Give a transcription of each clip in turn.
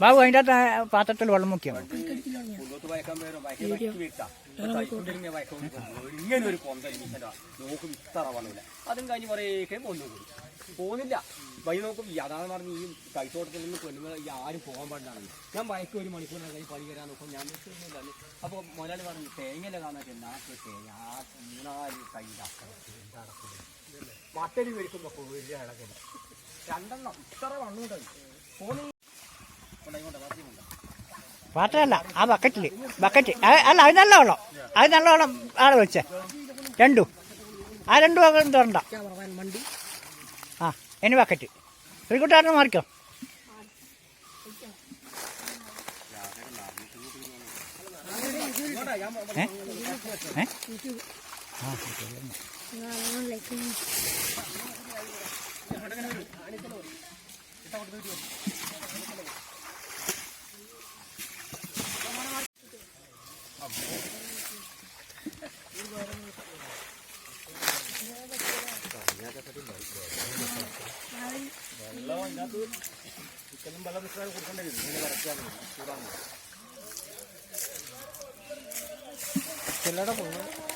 ബാബു അതിന്റെ അകത്ത് പാത്രത്തിൽ വെള്ളം മുക്കിയാണ് ഇങ്ങനെ ഒരു പൊന്തലിമിക്കണ്ട നോക്കും ഇത്ര വന്നില്ല അതും കഴിഞ്ഞ് കുറേക്കെ പോന്നു കൂടി. പോകുന്നില്ല വഴി നോക്കും. അതാണ് പറഞ്ഞ് ഈ കൈത്തോട്ടത്തിൽ നിന്ന് കൊല്ലുമ്പോൾ ഈ ആരും പോകാൻ പാടില്ലാണെന്ന് ഞാൻ വയക്ക് ഒരു മണിക്കൂർ കഴിഞ്ഞ് പണി വരാൻ നോക്കും. ഞാൻ അപ്പൊ അപ്പോൾ മുതലാളി പറഞ്ഞു തേങ്ങയിലെ കാണാൻ നാട്ടിൽ തേങ്ങ. ആ മൂന്നാൽ കൈ മട്ടരി രണ്ടെണ്ണം ഇത്ര പാത്രമല്ല ആ ബക്കറ്റിൽ ബക്കറ്റ് അല്ല അത് നല്ല വെള്ളം അത് നല്ല വെള്ളം ആടെ വെച്ചേ രണ്ടും ആ രണ്ടു ഒക്കെ തുറണ്ട ആ എനി ബക്കറ്റ് ശ്രീകുട്ടാറിന് മാറിക്കോ ഏ ഏ ആ വെള്ളം അതിനകത്ത് ചിക്കനും വെള്ളം മിശ്രം കൊടുക്കേണ്ടി വരും ഇങ്ങനെ കറക്റ്റാണ് ചൂടാണ് ചിലട പോകുന്നത്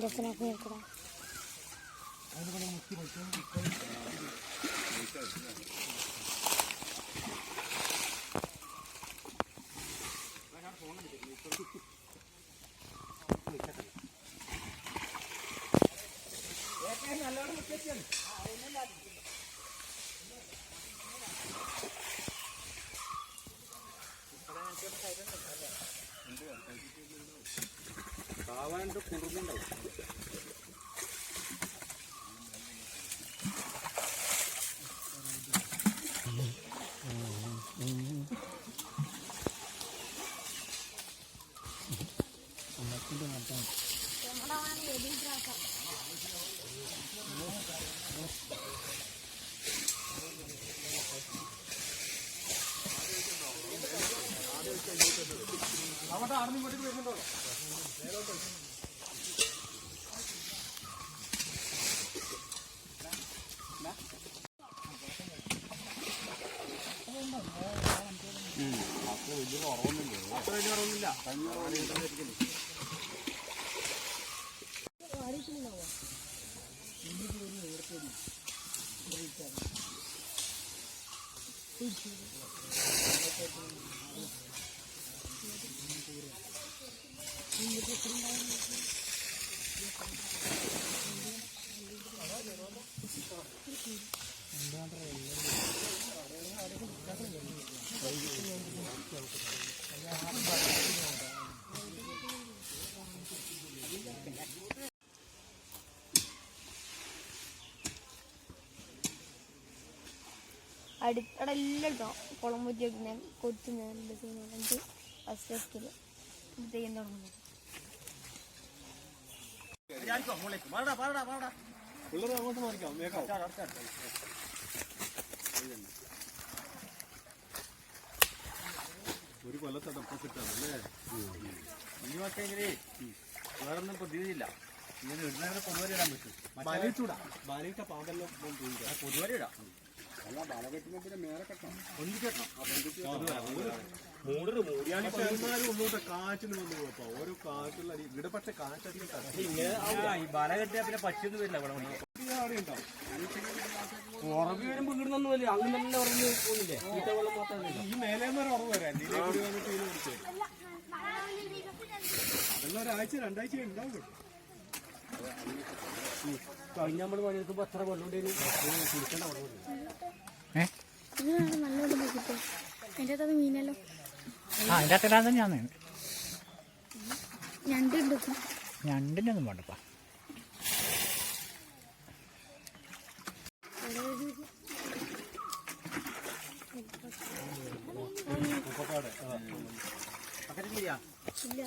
ദർശനാക്കി നിൽക്കണം നല്ലോണം മുട്ടിച്ചാണ് ആ ഒന്നും Thank you. kawan tuh kurungin tau Thank you. അടുത്തടെ എല്ലാം കേട്ടോ കുളം പറ്റി വെക്കുന്ന കുളം നേരിട്ട് ചെയ്യുന്നത് എനിക്ക് ഫസ്റ്റ് ചെയ്യാൻ തുടങ്ങുന്നത് അങ്ങോട്ട് ഒരു കൊല്ലത്തെ ഡെപ്പോസിറ്റാണല്ലേ അല്ലേ മറ്റെങ്കിലേ വേറൊന്നും പ്രതീതിയില്ല ഇങ്ങനെ ഇടുന്നതിന് പൊതുവരെ ഇടാൻ പറ്റും ബാലിച്ചൂടാ ബാലിച്ച പാമ്പെല്ലാം പൊതുവരെ ഇടാം. മൂടര് മൂടിയാലും പതിനാലും ഉള്ളൂട്ടെ കാറ്റിന് വന്നു പോയപ്പോ ഓരോ കാറ്റുള്ള അടി- ഇവിടെ പക്ഷെ കാറ്റധികം കത്തി ആ, ഈ ബല കെട്ടിയാ പിന്നെ പച്ചൊന്നും വരില്ല ഇവിടെ വന്ന്. വരുമ്പോ ഇടുന്നൊന്നും വരില്ല. അങ്ങനെ തന്നെ ഉറങ്ങി പോകുന്നില്ലേ വെള്ളം ഈ മേലേന്ന് ഒരു ഉറവ് വരാം. അതെല്ലാം ഒരാഴ്ച രണ്ടാഴ്ച ഉണ്ടാവും. കഴിഞ്ഞ നമ്മൾ പണിയെടുക്കുമ്പോ അത്ര വെള്ളം ഉണ്ടായിരുന്നു കുടിക്കേണ്ട വെള്ളം ഏ ഇതിനാണ് നല്ലോണം കിട്ടും അകത്ത് മീനല്ലോ. ആ അതിന്റെ അത്തിടാൻ തന്നെയാണ് ഞണ്ടിന്റെ ഒന്നും വേണ്ടപ്പാ. ഇല്ല.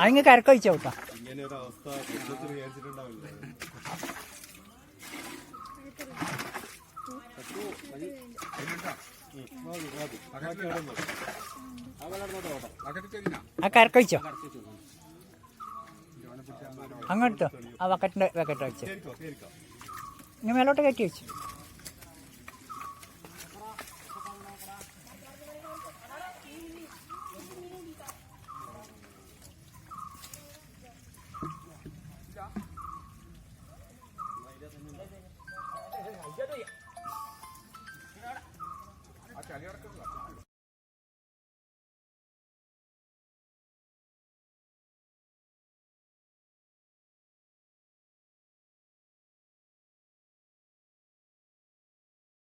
അതിങ്ങ് കരക്കൊഴിച്ചോ കേട്ടോ. ഇങ്ങനെ ഒരു അവസ്ഥ കുടുംബത്തിൽ വിചാരിച്ചിട്ടുണ്ടാവില്ല. ആ കരക്കൊഴിച്ചോ. അങ്ങോട്ടോ ആ വക്കറ്റിന്റെ വക്കറ്റ് വെച്ചോ. ഇനി മേലോട്ട് കയറ്റി വെച്ചു.